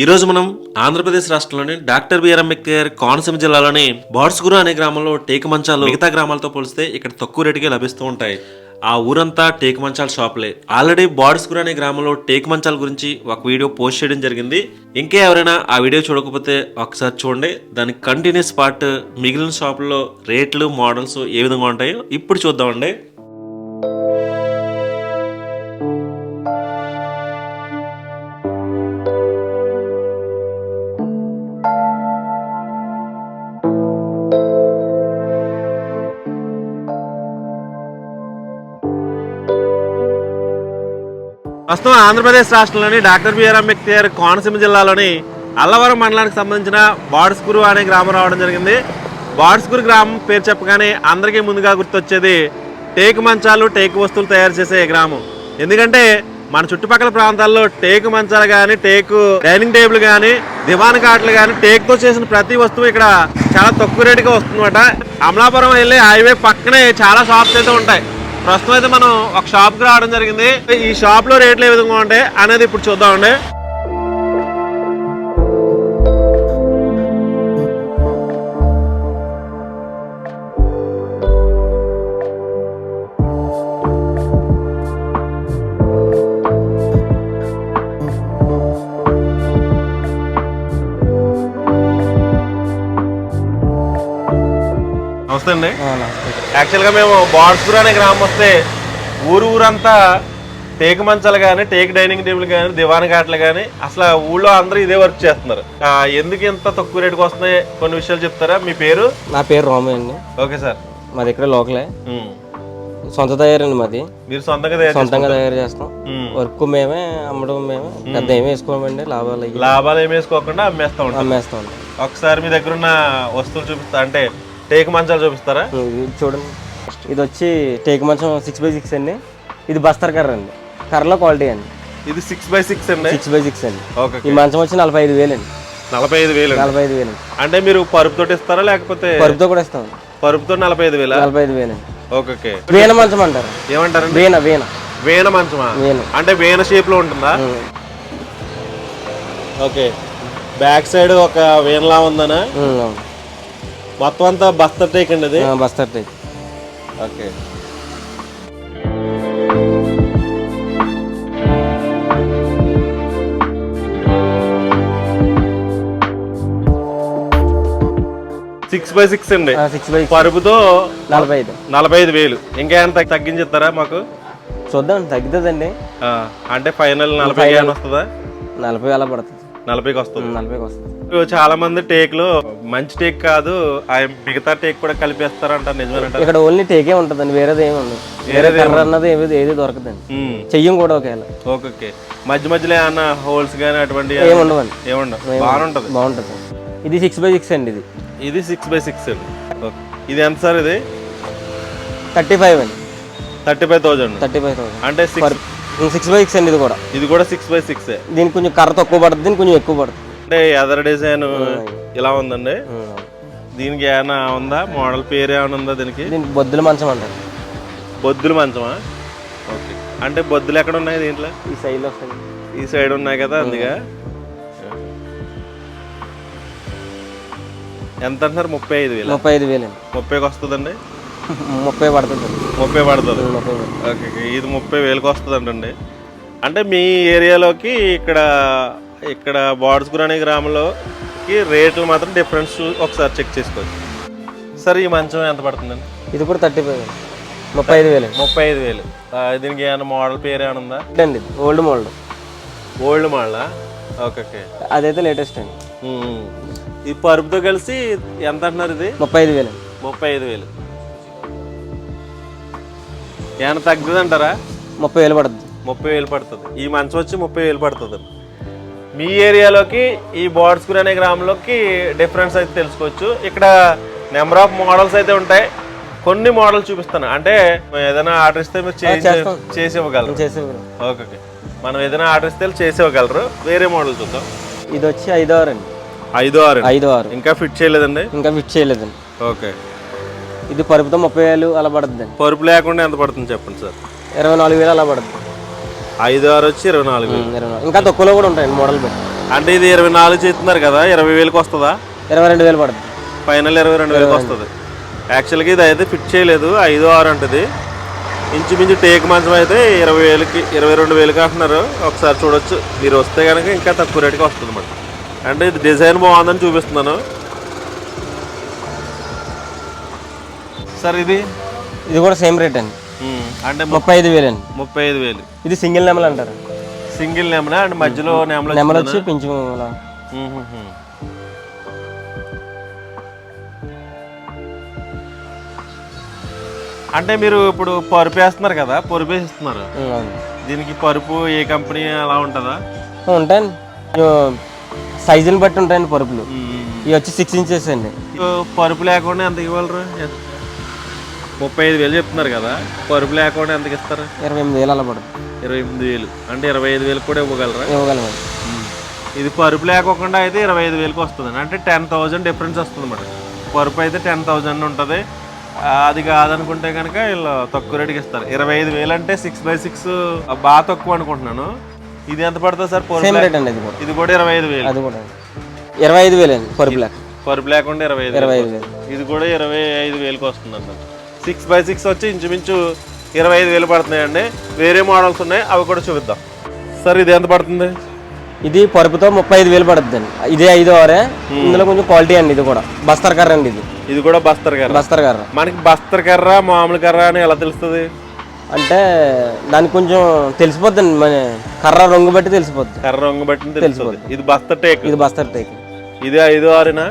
ఈరోజు మనం ఆంధ్రప్రదేశ్ రాష్ట్రంలోని డాక్టర్ బిఆర్ అంబేద్కర్ కోనసీమ జిల్లాలోని బాడ్స్గురు అనే గ్రామంలో టేకు మంచాలు మిగతా గ్రామాలతో పోలిస్తే ఇక్కడ తక్కువ రేటుకే లభిస్తూ ఉంటాయి. ఆ ఊరంతా టేకు మంచాల షాపులే. ఆల్రెడీ బాడ్స్గురు అనే గ్రామంలో టేకు మంచాల గురించి ఒక వీడియో పోస్ట్ చేయడం జరిగింది. ఇంకా ఎవరైనా ఆ వీడియో చూడకపోతే ఒకసారి చూడండి. దాని కంటిన్యూస్ పార్ట్ మిగిలిన షాపుల్లో రేట్లు మోడల్స్ ఏ విధంగా ఉంటాయో ఇప్పుడు చూద్దామండి. ప్రస్తుతం ఆంధ్రప్రదేశ్ రాష్ట్రంలోని డాక్టర్ బిఆర్ అంబేద్కర్ కోనసీమ జిల్లాలోని అల్లవరం మండలానికి సంబంధించిన బాడ్స్కూరు అనే గ్రామం రావడం జరిగింది. బాడ్స్కూరు గ్రామం పేరు చెప్పగానే అందరికీ ముందుగా గుర్తొచ్చేది టేకు మంచాలు టేకు వస్తువులు తయారు చేసే గ్రామం. ఎందుకంటే మన చుట్టుపక్కల ప్రాంతాల్లో టేకు మంచాలు కానీ టేకు డైనింగ్ టేబుల్ కానీ దివాన్ కాట్లు కానీ టేకుతో చేసిన ప్రతి వస్తువు ఇక్కడ చాలా తక్కువ రేటుగా వస్తుందన్నమాట. అమలాపురం వెళ్ళి హైవే పక్కనే చాలా షాప్స్ అయితే ఉంటాయి. ప్రస్తుతం అయితే మనం ఒక షాప్కి రావడం జరిగింది. ఈ షాప్లో రేట్లు ఏ విధంగా ఉంటాయి అనేది ఇప్పుడు చూద్దామండి. నమస్తే అండి. యాక్చువల్గా మేము బాడ్స్పూర్ అనే గ్రామం వస్తే ఊరు ఊరంతా టేక్ మంచాలు కానీ టేక్ డైనింగ్ టేబుల్ కానీ దివాన్ కాట్లు కానీ అసలు ఊళ్ళో అందరూ ఇదే వర్క్ చేస్తున్నారు. ఎందుకు ఇంత తక్కువ రేటుకి వస్తున్నాయి? కొన్ని విషయాలు చెప్తారా? మీ పేరు? నా పేరు రామయ్య అండి. Okay sir. మాది ఇక్కడ లోకలే. సొంత తయారండి మాది. మీరు సొంతంగా తయారు సొంతంగా తయారు చేస్తాం. వర్క్ మేమే అమ్మడం మేమే. పెద్ద ఏమి వేసుకోమండి లాభాలు లాభాలు ఏమి వేసుకోకుండా అమ్మేస్తా ఉంటాం అమ్మేస్తాం ఒకసారి మీ దగ్గర ఉన్న వస్తువులు చూపిస్తా. అంటే టేక్ మంచాలు చూపిస్తారా? ఇది చూడండి. ఇది వచ్చి టేక్ మంచం సిక్స్ బై సిక్స్ అండి. ఇది బస్తర్ కర్ర అండి. కర్రలో క్వాలిటీ అండి. ఇది సిక్స్ బై సిక్స్ అండి? సిక్స్ బై సిక్స్ అండి. ఓకే ఈ మంచం వచ్చి నలభై ఐదు వేలు అండి. నలభై ఐదు వేలు నలభై ఐదు వేలు అంటే మీరు పరుపుతోటి ఇస్తారా లేకపోతే పరుపుతో కూడా ఇస్తాం. పరుపుతో నలభై ఐదు వేలా? నలభై ఐదు వేలు ఓకే వీణ మంచం అంటారు. ఏమంటారండి? వీణ వీణ. వీణ మంచమా? అంటే వీణ షేప్లో ఉంటుందా. ఓకే. బ్యాక్ సైడ్ ఒక వీణలా ఉందనా. మొత్తం అంతా బస్తర్ టేక్ అండి అది? Bastar teak. Okay. Six by six అండి. సిక్స్ బై పరుపుతో నలభై ఐదు. నలభై ఐదు వేలు. ఇంకేమైనా తగ్గి- తగ్గించిస్తారా మాకు? చూద్దాం తగ్గుతుందండి. అంటే ఫైనల్ నలభై ఏమైనా వస్తుందా? నలభై వేల పడుతుంది. నలభైకి వస్తుంది. నలభైకి వస్తుంది. చాలా మంది టేక్లు మంచి టేక్ కాదు ఆ మిగతా టేక్ కూడా కలిపేస్తారంట నిజమేనంట ఇక్కడ ఓన్లీ టేకే ఉంటుందండి వేరేది ఏమి ఉండదు. వేరే కర్ర అన్నది ఏది ఏది దొరకదండి. ఉమ్, చెయ్యం కూడా ఒకవేళ. Okay okay. మధ్య మధ్యలో ఏమన్నా హోల్స్ కానీ అటువంటి ఏమి ఉండవండి. ఏముండవు బాగానే ఉంటుంది. బాగుంటుంది. ఇది సిక్స్ బై సిక్స్ అండి ఇది. ఇది సిక్స్ బై సిక్స్ ఇది ఎంత సార్ ఇది? థర్టీ ఫైవ్ అండి. Thirty five thousand thirty five thousand. అంటే సిక్స్ సిక్స్ బై సిక్స్ అండి ఇది కూడా. ఇది కూడా సిక్స్ బై సిక్స్ దీనికి కొంచెం కర్ర తక్కువ పడుతుంది దీనికి కొంచెం ఎక్కువ పడుతుంది. అంటే ఎదర్ డిజైన్ ఇలా ఉందండి. దీనికి ఏమైనా ఉందా? మోడల్ పేరు ఏమైనా ఉందా దీనికి? దీనికి బొద్దుల మంచం అంటారు బొద్దుల మంచమా? ఓకే. అంటే బొద్దులు ఎక్కడ ఉన్నాయి దీంట్లో? ఈ సైడ్లో వస్తుంది ఈ సైడ్ ఉన్నాయి కదా అందుగా? ఎంత అంటున్నారు? ముప్పై ఐదు వేలు? ముప్పై ఐదు వేలు ముప్పైకి వస్తుందండి? ముప్పై పడుతుంది. ముప్పై పడుతుంది. ఓకే. ఇది ముప్పై వేలకు వస్తుందంటండి. అంటే మీ ఏరియాలోకి ఇక్కడ ఇక్కడ బాడ్స్గుర్ అనే గ్రామంలోకి రేట్లు మాత్రం డిఫరెన్స్ ఒకసారి చెక్ చేసుకోవచ్చు. సరే ఈ మంచం ఎంత పడుతుందండి? ఇది కూడా థర్టీ ఫైవ్ ముప్పై ఐదు వేలు. ముప్పై ఐదు వేలు. దీనికి ఏమైనా మోడల్ పేరు ఏమైనా ఉందా? అండి ఓల్డ్ మోల్డ్ ఓల్డ్ మోడలా ఓకే ఓకే అదైతే లేటెస్ట్ అండి. ఈ పరుపుతో కలిసి ఎంత అంటున్నారు ఇది? ముప్పై ఐదు వేలు. ముప్పై ఐదు వేలు. ఏమైనా తగ్గుతుంది అంటారా ముప్పై వేలు పడుతుంది ముప్పై వేలు పడుతుంది. ఈ మంచం వచ్చి ముప్పై వేలు పడుతుంది. మీ ఏరియాలోకి ఈ బోర్డ్స్కూర్ అనే గ్రామంలోకి డిఫరెన్స్ అయితే తెలుసుకోవచ్చు. ఇక్కడ నెంబర్ ఆఫ్ మోడల్స్ అయితే ఉంటాయి. కొన్ని మోడల్స్ చూపిస్తాను. అంటే ఏదైనా ఆర్డర్ ఇస్తే మీరు చేసి ఇవ్వగలరు చేసే ఓకే ఓకే. మనం ఏదైనా ఆర్డర్ ఇస్తే చేసి ఇవ్వగలరు వేరే మోడల్ చూద్దాం. ఇది వచ్చి ఐదో ఆరు అండి? ఐదు ఆరు ఐదో ఆరు ఇంకా ఫిట్ చేయలేదండి? ఇంకా ఫిట్ చేయలేదండి. ఓకే. ఇది పరుపుతో ముప్పై వేలు అలా పడుతుందండి. పరుపు లేకుండా ఎంత పడుతుంది చెప్పండి సార్? ఇరవై నాలుగు వేలు అలా పడుతుంది. ఐదు ఆరు వచ్చి ఇరవై నాలుగు. ఇంకా తక్కువలో కూడా ఉంటాయండి మోడల్ అంటే ఇది ఇరవై నాలుగు చేస్తున్నారు కదా ఇరవై వేలకు వస్తుందా? ఇరవై రెండు వేలు పడుతుంది. ఫైనల్ ఇరవై రెండు వేలకు వస్తుంది. యాక్చువల్గా ఇది అయితే ఫిట్ చేయలేదు ఐదు ఆరు అంటది. ఇంచుమించు టేక్ మంచం అయితే ఇరవై వేలకి ఇరవై రెండు వేలకి అంటున్నారు. ఒకసారి చూడొచ్చు. మీరు వస్తే కనుక ఇంకా తక్కువ రేటుకి వస్తుంది అన్నమాట అంటే ఇది డిజైన్ బాగుందని చూపిస్తున్నాను. సార్ ఇది? ఇది కూడా సేమ్ రేట్ అండి. అంటే ముప్పై ఐదు వేలు అండి ముప్పై ఐదు వేలు. ఇది సింగిల్ నెమలు అంటారు. సింగిల్ నెమల? అండ్ మధ్యలో నెమల నెమలు వచ్చి పింఛు అలా. అంటే మీరు ఇప్పుడు పరుపు వేస్తున్నారు కదా పరుపు అవును. దీనికి పరుపు ఏ కంపెనీ అలా ఉంటుందా? ఉంటాయండి. సైజుని బట్టి ఉంటాయండి పరుపులు. ఇవి వచ్చి సిక్స్ ఇంచెస్ అండి. పరుపు లేకుండా ఎంత ఇవ్వగలరు? ముప్పై ఐదు వేలు చెప్తున్నారు కదా పరుపు లేకుండా ఎంతకి ఇస్తారు? ఇరవై ఎనిమిది వేలు అలా పడుతుంది. ఇరవై ఎనిమిది వేలు. అంటే ఇరవై ఐదు వేలు కూడా ఇవ్వగలరా? ఇవ్వగలమండి ఇది పరుపు లేకోకుండా అయితే ఇరవై ఐదు వేలకు వస్తుంది అంటే టెన్ థౌజండ్ డిఫరెన్స్ వస్తుంది అన్నమాట పరుపు అయితే టెన్ థౌజండ్ ఉంటుంది. అది కాదనుకుంటే కనుక వీళ్ళు తక్కువ రేటుకి ఇస్తారు. ఇరవై ఐదు వేలు అంటే సిక్స్ బై సిక్స్ బాగా తక్కువ అనుకుంటున్నాను. ఇది ఎంత పడుతుంది సార్? పరుపు సేమ్ రేట్ అండి కూడా. ఇది కూడా ఇరవై ఐదు వేలు. అది కూడా. ఇరవై ఐదు వేలు అండి పరుపు లేకుండా ఇరవై ఐదు ఇరవై ఐదు వేలు. ఇది కూడా ఇరవై ఐదు వేలకు వస్తుంది అంట సిక్స్ బై సిక్స్ వచ్చి ఇంచుమించు ఇరవై ఐదు వేలు పడుతున్నాయండి. వేరే మోడల్స్ ఉన్నాయి అవి కూడా చూపిద్దాం. సార్ ఇది ఎంత పడుతుంది? ఇది పరుపుతో ముప్పై ఐదు వేలు పడుతుంది అండి ఇదే ఐదు ఆరే. ఇందులో కొంచెం క్వాలిటీ అండి ఇది కూడా. బస్తర్ కర్ర అండి ఇది. ఇది కూడా బస్తర్ కర్ర. బస్తర్ కర్ర. మనకి బస్తర్ కర్ర మామూలు కర్ర అని ఎలా తెలుస్తుంది? అంటే దానికి కొంచెం తెలిసిపోద్దండి మన కర్ర రంగు బట్టి తెలిసిపోద్ది. కర్ర రంగు బట్టి తెలుస్తుంది. ఇది బస్తర్ టేక్. ఇది బస్తర్ టేక్. ఇది ఐదు ఆరునా?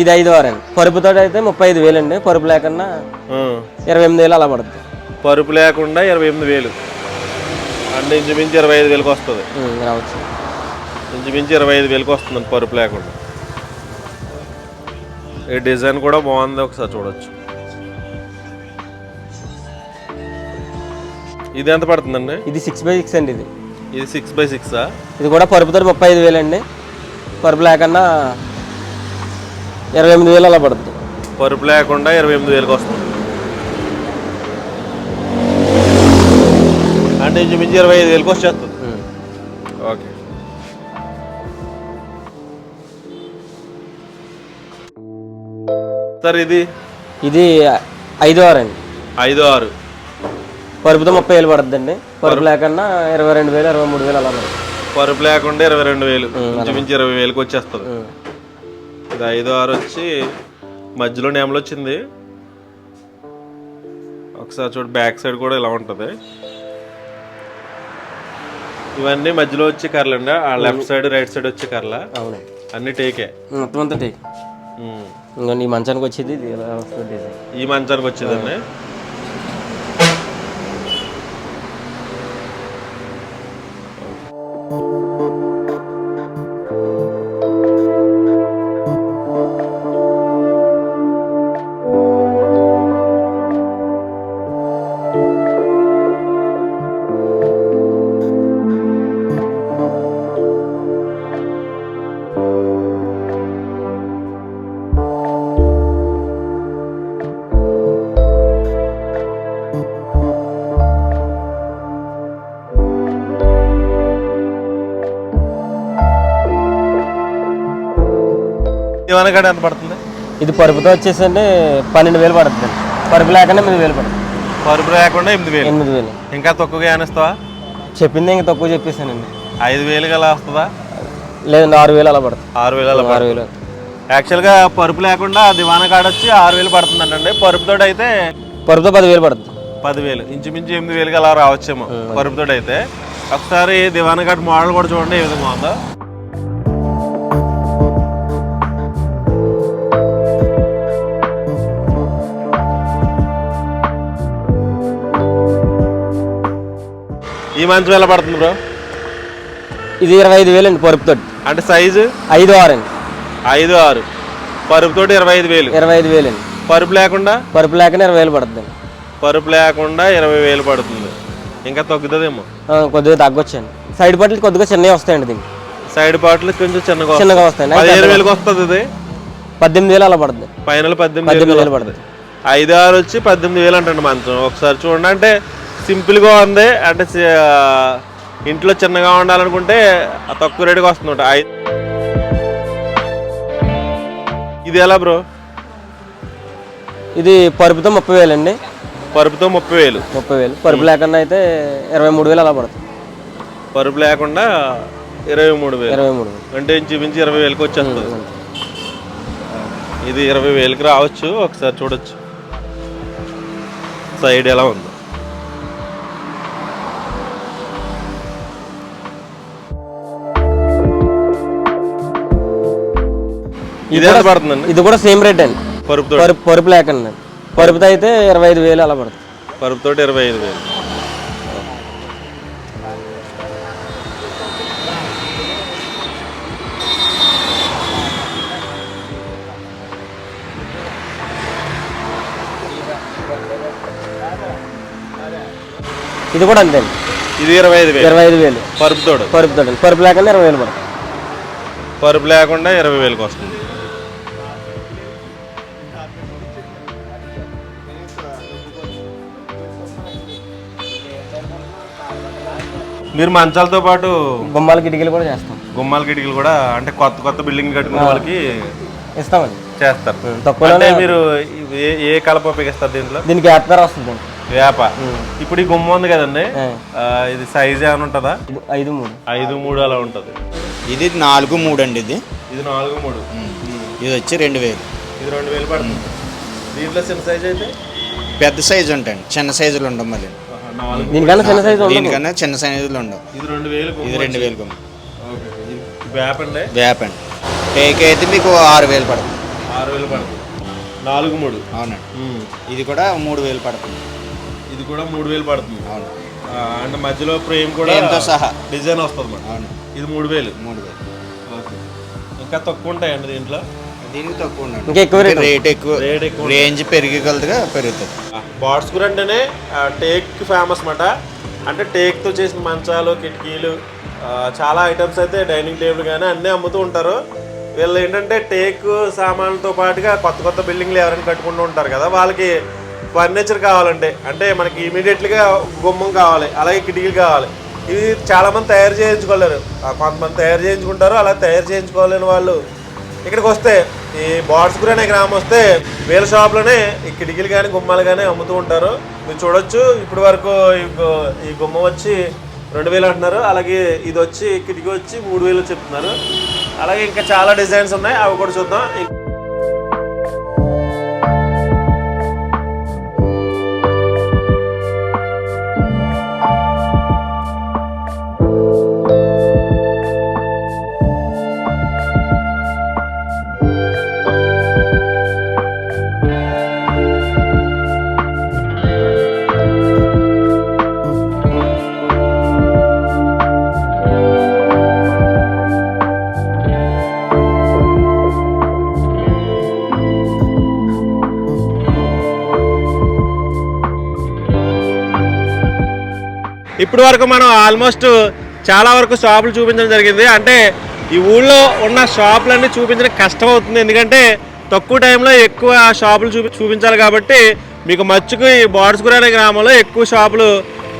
ఇది ఐదు అండి పరుపుతో అయితే ముప్పై ఐదు వేలు అండి. పరుపు లేకన్నా ఆ. ఇరవై ఎనిమిది వేలు అలా పడుతుంది పరుపు లేకుండా ఇరవై ఎనిమిది వేలు. అంటే ఇంచుమించు ఇరవై ఐదు వేలకు వస్తుంది. రావచ్చు. ఇంచుమించు ఇరవై ఐదు వేలకు వస్తుంది పరుపు లేకుండా. ఈ డిజైన్ కూడా బాగుంది ఒకసారి చూడొచ్చు. ఇది ఎంత పడుతుందండి? ఇది సిక్స్ బై సిక్స్ అండి ఇది. ఇది సిక్స్ బై సిక్సా ఇది కూడా పరుపుతో ముప్పై ఐదు వేలు అండి. పరుపు లేకన్నా ఇరవై ఎనిమిది వేలు అలా పడుతుంది పరుపు లేకుండా ఇరవై ఎనిమిది వేలకు వస్తుంది అంటే ఇంచుమించు ఇరవై ఐదు వేలకు వచ్చేస్తుంది. ఓకే. సార్ ఇది? ఇది ఐదు ఆరు అండి ఐదు ఆరు. పరుపుతో ముప్పై వేలు పడుతుంది అండి పరుపు? లేకన్నా ఇరవై రెండు వేలు ఇరవై మూడు వేలు అలా పడుతుంది పరుపు లేకుండా ఇరవై రెండు వేలు. ఇంచుమించు ఇరవై వేలకు వచ్చేస్తుంది. ఇది ఐదు ఆరు వచ్చి మధ్యలో నేమలు వచ్చింది. ఒకసారి చూడు బ్యాక్ సైడ్ కూడా ఇలా ఉంటుంది. ఇవన్నీ మధ్యలో వచ్చే కర్రలు అండి. ఆ లెఫ్ట్ సైడ్ రైట్ సైడ్ వచ్చే కర్రల? అవునండి అన్ని టేకే. మొత్తం అంతా టేక్. ఈ మంచానికి వచ్చేది ఈ మంచానికి వచ్చేదండి. ఇవన్నకాడ ఎంత పడుతుంది? ఇది పరుపుతో వచ్చేసండి పన్నెండు వేలు పడుతుంది. పరుపు లేకన్నా ఎనిమిది వేలు పడుతుంది. పరుపు లేకుండా ఎనిమిది వేలు. ఎనిమిది వేలు. ఇంకా తక్కువగా ఏనిస్తావా చెప్పింది ఇంకా తక్కువ చెప్పేసానండి ఐదు వేలుగా అలా వస్తుందా? లేదండి ఆరు వేలు అలా పడుతుంది. ఆరు వేలు అలా ఆరు వేలు. యాక్చువల్గా పరుపు లేకుండా దివానా కాడ వచ్చి ఆరు వేలు పడుతుందంటండి పరుపుతో అయితే పరుపుతో పదివేలు పడుతుంది. పదివేలు. ఇంచుమించు ఎనిమిది వేలుగా అలా రావచ్చేమో పరుపుతో అయితే. ఒకసారి దివానా కాడ మోడల్ కూడా చూడండి ఏ విధంగా ఉందో. ఈ మంచం ఎలా పడుతుంది బ్రో? ఇది ఇరవై ఐదు వేలు అండి పరుపుతో అంటే సైజు? ఐదు ఆరు అండి. ఐదు ఆరు. పరుపుతోటి ఇరవై ఐదు వేలు. ఇరవై ఐదు వేలు అండి పరుపు లేకుండా? పరుపు లేకన్నా ఇరవై వేలు పడుతుంది పరుపు లేకుండా ఇరవై వేలు పడుతుంది. ఇంకా తగ్గుతుందేమో? కొద్దిగా తగ్గొచ్చండి. సైడ్ పట్లు కొద్దిగా చిన్నవి వస్తాయండి దీనికి. సైడ్ పార్ట్లు కొంచెం చిన్నగా వస్తాయి. చిన్నగా వస్తాయండి. అయితే పదిహేను వేలకు వస్తుంది ఇది. పద్దెనిమిది వేలు అలా పడుతుంది. ఫైనల్ పద్దెనిమిది వేలు పడుతుంది. ఐదు ఆరు వచ్చి పద్దెనిమిది వేలు అంటండి మంచం. ఒకసారి చూడండి. అంటే సింపుల్గా ఉంది. అంటే ఇంట్లో చిన్నగా ఉండాలనుకుంటే తక్కువ రేటుకి వస్తుందట ఐ- ఇది ఎలా బ్రో? ఇది పరుపుతో ముప్పై వేలు అండి. పరుపుతో ముప్పై వేలు. ముప్పై వేలు. పరుపు లేకుండా అయితే ఇరవై మూడు వేలు అలా పడుతుంది. పరుపు లేకుండా ఇరవై మూడు వేలు. ఇరవై మూడు అంటే ఇంచుమించు ఇరవై వేలకు వచ్చేస్తుంది. ఇది ఇరవై వేలకి రావచ్చు. ఒకసారి చూడొచ్చు. సైడ్ ఎలా ఉంది. ఇది ఎంత పడుతుందండి? ఇది కూడా సేమ్ రేట్ అండి. పరుపుతో పరుపు పరుపు లేకుండా. పరుపుతో అయితే ఇరవై ఐదు వేలు అలా పడుతుంది. పరుపుతో ఇరవై ఐదు వేలు. ఇది కూడా అంతే అండి. ఇది ఇరవై ఐదు వేలు. ఇరవై ఐదు వేలు. పరుపుతోడు. పరుపుతో అండి పరుపు లేకుండా ఇరవై వేలు పడుతుంది. పరుపు లేకుండా ఇరవై వేలకు వస్తుంది. మీరు మంచాలతో పాటు గుమ్మాల కిటికీలు కూడా చేస్తాం. గుమ్మాల కిటికీలు కూడా అంటే కొత్త కొత్త బిల్డింగ్ కట్టుకునే వాళ్ళకి ఇస్తామండి. చేస్తారు. తక్కువలోనే అంటే మీరు ఏ ఏ కలప ఉపయోగిస్తారు దీంట్లో? దీనికి పేరు వస్తుంది వేప. ఇప్పుడు ఈ గుమ్మ ఉంది కదండి ఇది సైజ్ ఏమైనా ఉంటుందా? ఇది ఐదు మూడు. ఐదు మూడు అలా ఉంటుంది. ఇది నాలుగు మూడు అండి ఇది. ఇది నాలుగు మూడు. ఇది వచ్చి రెండు వేలు. ఇది రెండు వేలు పడుతుంది. దీంట్లో చిన్న సైజ్ అయితే? పెద్ద సైజు ఉంటాయండి. చిన్న సైజులు ఉండవు మళ్ళీ. దీనికన్నా చిన్న సైజు దీనికన్నా చిన్న సైజులు ఉండవు. ఇది రెండు వేలు ఇది రెండు వేలు కొమ్మ. వేప అండి? వేప అండి. టేక్ అయితే మీకు ఆరు వేలు పడుతుంది. ఆరు వేలు పడుతుంది. నాలుగు మూడు. అవునండి. ఇది కూడా మూడు వేలు పడుతుంది. ఇది కూడా మూడు వేలు పడుతుంది. అవును. అంటే మధ్యలో ఫ్రేమ్ కూడా ఫ్రేమ్తో సహా. డిజైన్ వస్తుంది అవును. ఇది మూడు వేలు. మూడు వేలు. ఓకే. ఇంకా తక్కువ ఉంటాయండి దీంట్లో? దీనికి తక్కువ ఉండండి ఇంకా ఎక్కువ రేట్ రేట్ ఎక్కువ రేట్ ఎక్కువ రేంజ్ పెరిగే కొలదిగా పెరుగుతుంది అంటేనే టేక్ ఫేమస్ మాట అంటే టేక్తో చేసిన మంచాలు కిటికీలు ఆ, చాలా ఐటమ్స్ అయితే డైనింగ్ టేబుల్ కానీ అన్నీ అమ్ముతూ ఉంటారు. వీళ్ళు ఏంటంటే టేక్ సామాన్లతో పాటుగా కొత్త కొత్త బిల్డింగ్లు ఎవరైనా కట్టుకుంటూ ఉంటారు కదా వాళ్ళకి ఫర్నిచర్ కావాలంటే అంటే మనకి ఇమీడియట్లీగా గుమ్మం కావాలి అలాగే కిటికీలు కావాలి. ఇవి చాలామంది తయారు చేయించుకోలేరు. ఆ, కొంతమంది తయారు చేయించుకుంటారు అలా తయారు చేయించుకోలేని వాళ్ళు ఇక్కడికి వస్తే ఈ బాడ్స్గురి అనే గ్రామం వస్తే వీళ్ళ షాప్లోనే ఈ కిటికీలు కానీ గుమ్మాలు కానీ అమ్ముతూ ఉంటారు. మీరు చూడొచ్చు ఇప్పటి వరకు ఈ ఈ గుమ్మం వచ్చి రెండు వేలు అంటున్నారు. అలాగే ఇది వచ్చి కిటికీ వచ్చి మూడు వేలు చెప్తున్నారు. అలాగే ఇంకా చాలా డిజైన్స్ ఉన్నాయి అవి కూడా చూద్దాం. ఇప్పటి వరకు మనం ఆల్మోస్ట్ చాలా వరకు షాపులు చూపించడం జరిగింది. అంటే ఈ ఊళ్ళో ఉన్న షాపులన్నీ చూపించడం కష్టం అవుతుంది. ఎందుకంటే తక్కువ టైంలో ఎక్కువ షాపులు చూపి చూపించాలి కాబట్టి మీకు మచ్చుకు ఈ బాడ్స్గుర అనే గ్రామంలో ఎక్కువ షాపులు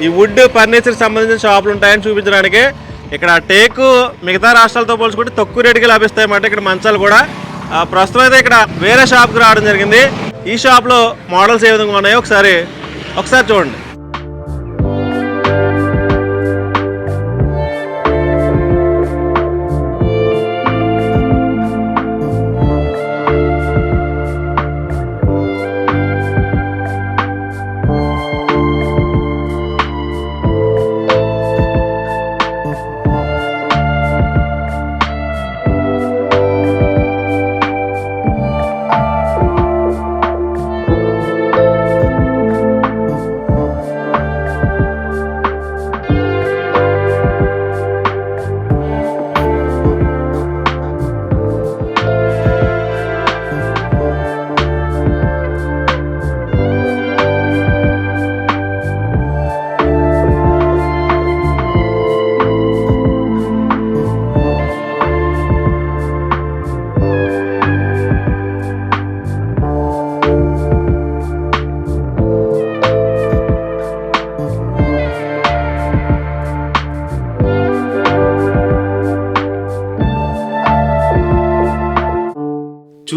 ఈ వుడ్ ఫర్నిచర్ సంబంధించిన షాపులు ఉంటాయని చూపించడానికి. ఇక్కడ టేకు మిగతా రాష్ట్రాలతో పోల్చుకుంటే తక్కువ రేటుకి లభిస్తాయి అన్నమాట. ఇక్కడ మంచాలు కూడా. ప్రస్తుతం అయితే ఇక్కడ వేరే షాప్కి రావడం జరిగింది. ఈ షాప్లో మోడల్స్ ఏ విధంగా ఉన్నాయో ఒకసారి ఒకసారి చూడండి.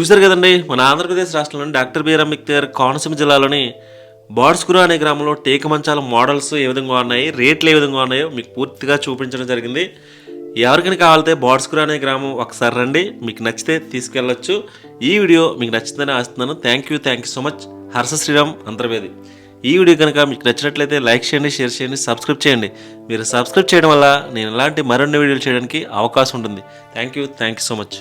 చూశారు కదండి మన ఆంధ్రప్రదేశ్ రాష్ట్రంలోని డాక్టర్ బిఆర్ అంబేద్కర్ కోనసీమ జిల్లాలోని బాడ్స్కురా అనే గ్రామంలో టేక మంచాల మోడల్స్ ఏ విధంగా ఉన్నాయి రేట్లు ఏ విధంగా ఉన్నాయో మీకు పూర్తిగా చూపించడం జరిగింది. ఎవరికైనా కావాలితే బాడ్స్కురా అనే గ్రామం ఒకసారి రండి మీకు నచ్చితే తీసుకెళ్ళొచ్చు. ఈ వీడియో మీకు నచ్చిందని ఆస్తున్నాను thank you thank you so much Harsha Sriram Antarvedi. ఈ వీడియో కనుక మీకు నచ్చినట్లయితే లైక్ చేయండి షేర్ చేయండి సబ్స్క్రైబ్ చేయండి. మీరు సబ్స్క్రైబ్ చేయడం వల్ల నేను ఇలాంటి మరిన్ని వీడియోలు చేయడానికి అవకాశం ఉంటుంది. Thank you thank you so much